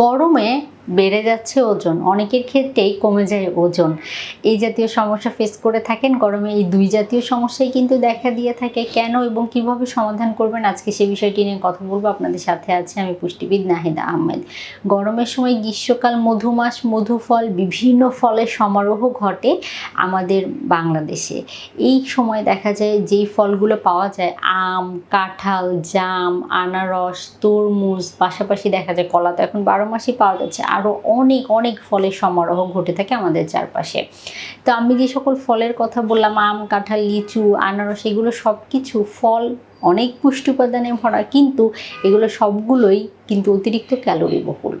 গরমে বেড়ে যাচ্ছে ওজন। অনেকের ক্ষেত্রেই কমে যায় ওজন। এই জাতীয় সমস্যা ফেস করে থাকেন। গরমে এই দুই জাতীয় সমস্যাই কিন্তু দেখা দিয়ে থাকে কেন এবং কীভাবে সমাধান করবেন? আজকে সে বিষয়টি নিয়ে কথা বলব। আপনাদের সাথে আছে আমি পুষ্টিবিদ নাহিদা আহমেদ। গরমের সময় গ্রীষ্মকাল, মধুমাস, মধুফল, বিভিন্ন ফলের সমারোহ ঘটে আমাদের বাংলাদেশে। এই সময় দেখা যায় যেই ফলগুলো পাওয়া যায়, আম, কাঁঠাল, জাম, আনারস, তরমুজ, পাশাপাশি দেখা যায় কলা। তো এখন বারো মাসই পাওয়া যাচ্ছে। আরও অনেক অনেক ফলের সমারোহ ঘটে থাকে আমাদের চারপাশে। তো আমি যে সকল ফলের কথা বললাম, আম, কাঁঠাল, লিচু, আনারস, এগুলো সব কিছু ফল অনেক পুষ্টি উপাদানে ভরা, কিন্তু এগুলো সবগুলোই কিন্তু অতিরিক্ত ক্যালোরি বহুল।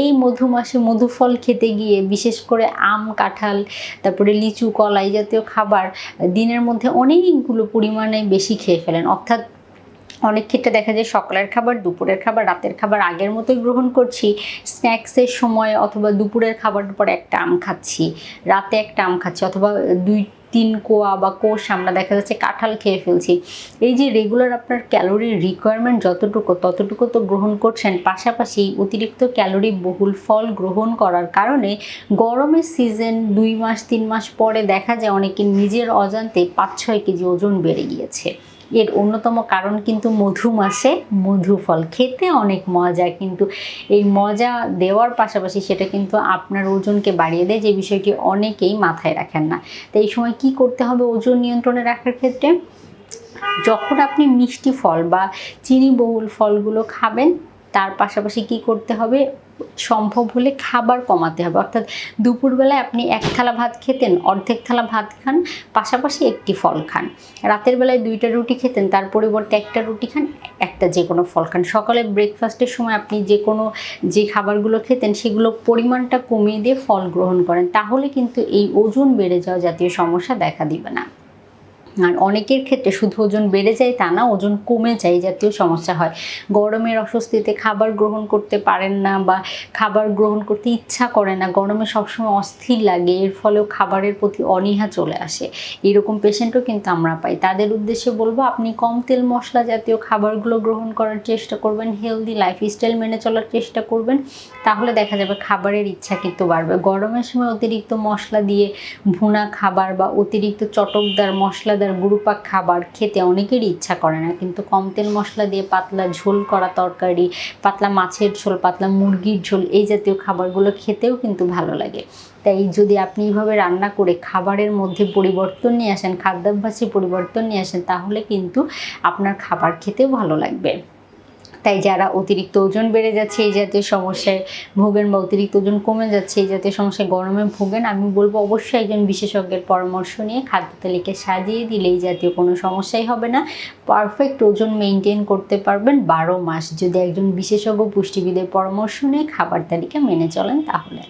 এই মধু মাসে মধু ফল খেতে গিয়ে বিশেষ করে আম, কাঁঠাল, তারপরে লিচু কলা এই জাতীয় খাবার দিনের মধ্যে অনেকগুলো পরিমাণে বেশি খেয়ে ফেলেন। অর্থাৎ অনেক ক্ষেত্রে দেখা যায় সকালের খাবার, দুপুরের খাবার, রাতের খাবার আগের মতোই গ্রহণ করছি। স্ন্যাক্সের সময় অথবা দুপুরের খাবার পর একটা আম খাচ্ছি, রাতে একটা আম খাচ্ছি অথবা দুই, তিন কোয়া বা কোষ আমরা দেখা যাচ্ছে কাঁঠাল খেয়ে ফেলছি। এই যে রেগুলার আপনার ক্যালোরির রিকোয়ারমেন্ট যতটুকু, ততটুকু তো গ্রহণ করছেন। পাশাপাশি অতিরিক্ত ক্যালোরি বহুল ফল গ্রহণ করার কারণে গরমের সিজন দুই মাস, তিন মাস পরে দেখা যায় অনেকে নিজের অজান্তে পাঁচ, ছয় কেজি ওজন বেড়ে গিয়েছে। এর অন্যতম কারণ কিন্তু মধু মাসে মধু ফল। খেতে অনেক মজা, কিন্তু এই মজা দেওয়ার পাশাপাশি সেটা কিন্তু আপনার ওজনকে বাড়িয়ে দেয়, যে বিষয়টি অনেকেই মাথায় রাখেন না। তাই এই সময় কি করতে হবে ওজন নিয়ন্ত্রণে রাখার ক্ষেত্রে? যখন আপনি মিষ্টি ফল বা চিনি বহুল ফলগুলো খাবেন তার পাশাপাশি কি করতে হবে? সম্ভব হলে খাবার কমাতে হবে। অর্থাৎ দুপুরবেলায় আপনি এক থালা ভাত খেতেন, অর্ধেক থালা ভাত খান, পাশাপাশি একটি ফল খান। রাতের বেলায় দুইটা রুটি খেতেন, তার পরিবর্তে একটা রুটি খান, একটা যে কোনো ফল খান। সকালে ব্রেকফাস্টের সময় আপনি যে কোনো যে খাবারগুলো খেতেন সেগুলো পরিমাণটা কমিয়ে দিয়ে ফল গ্রহণ করেন। তাহলে কিন্তু এই ওজন বেড়ে যাওয়া জাতীয় সমস্যা দেখা দিবে না। আর অনেকের ক্ষেত্রে শুধু ওজন বেড়ে যায় তা না, ওজন কমে যায় জাতীয় সমস্যা হয়। গরমের অস্বস্তিতে খাবার গ্রহণ করতে পারেন না বা খাবার গ্রহণ করতে ইচ্ছা করে না, গরমে সবসময় অস্থির লাগে, এর ফলেও খাবারের প্রতি অনীহা চলে আসে। এরকম পেশেন্টও কিন্তু আমরা পাই। তাদের উদ্দেশ্যে বলব, আপনি কম তেল মশলা জাতীয় খাবারগুলো গ্রহণ করার চেষ্টা করবেন হেলদি লাইফস্টাইল মেনে চলার চেষ্টা করবেন, তাহলে দেখা যাবে খাবারের ইচ্ছা কিন্তু বাড়বে। গরমের সময় অতিরিক্ত মশলা দিয়ে ভুনা খাবার বা অতিরিক্ত চটকদার মশলাদার গুরুপাক খাবার খেতে অনেকেরই ইচ্ছা করে না, কিন্তু কম তেল মশলা দিয়ে পাতলা ঝোল করা তরকারি, পাতলা মাছের ঝোল, পাতলা মুরগির ঝোল এই জাতীয় খাবারগুলো খেতেও কিন্তু ভালো লাগে। তাই যদি আপনি এইভাবে রান্না করে খাবারের মধ্যে পরিবর্তন নিয়ে আসেন, খাদ্যাভ্যাসে পরিবর্তন নিয়ে আসেন, তাহলে কিন্তু আপনার খাবার খেতেও ভালো লাগবে। তাই যারা অতিরিক্ত ওজন বেড়ে যাচ্ছে, এই জাতীয় সমস্যায় ভোগেন বা অতিরিক্ত ওজন কমে যাচ্ছে, এই জাতীয় সমস্যায় গরমে ভোগেন, আমি বলব অবশ্যই একজন বিশেষজ্ঞের পরামর্শ নিয়ে খাদ্য তালিকা সাজিয়ে দিলে এই জাতীয় কোনো সমস্যাই হবে না। পারফেক্ট ওজন মেনটেন করতে পারবেন বারো মাস। যদি একজন বিশেষজ্ঞ পুষ্টিবিদের পরামর্শ নিয়ে খাবার তালিকা মেনে চলেন তাহলে।